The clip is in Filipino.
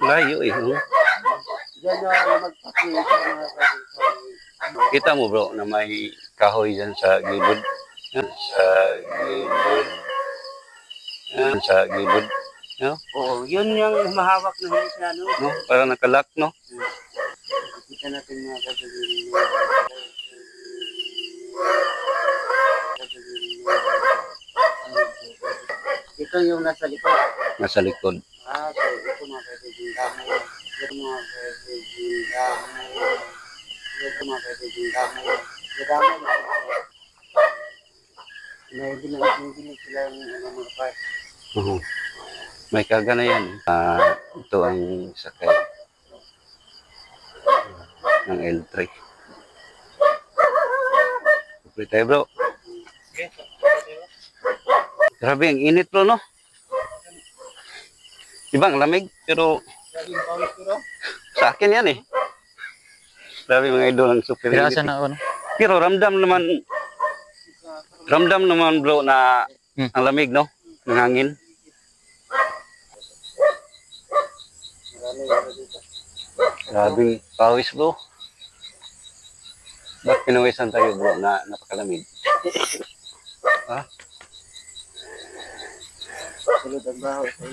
Layo eh. na kaibigan. Kita mo bro na may kahoy dyan sa gilid. Sa gilid. Yan, sa gilid. No? Oo, yun yung mahawak na huli sa ano. No? Para nakalak, no? Kita natin mga kaibigan. Ito yung nasa likod. Nasa likod. So ito mga kaibigan gamay. Ito mga kaibigan gamay. Ito mga kaibigan gamay. Ito gamay na. May bilang sila yung ano, mga part. Oo. May kaga na yan. Ah, ito ang sakay ng L3. Okay tayo bro. Grabe, ang init bro, no? Ibang lamig, pero sa akin yan eh. Grabe mga idol ang super. Pirasa na ano. Pero ramdam naman, ramdam naman bro na Hmm. ang lamig, no? Ng hangin. Grabing pawis bro. Ba't pinawisan tayo bro na napakalamig? ha? Ang baho.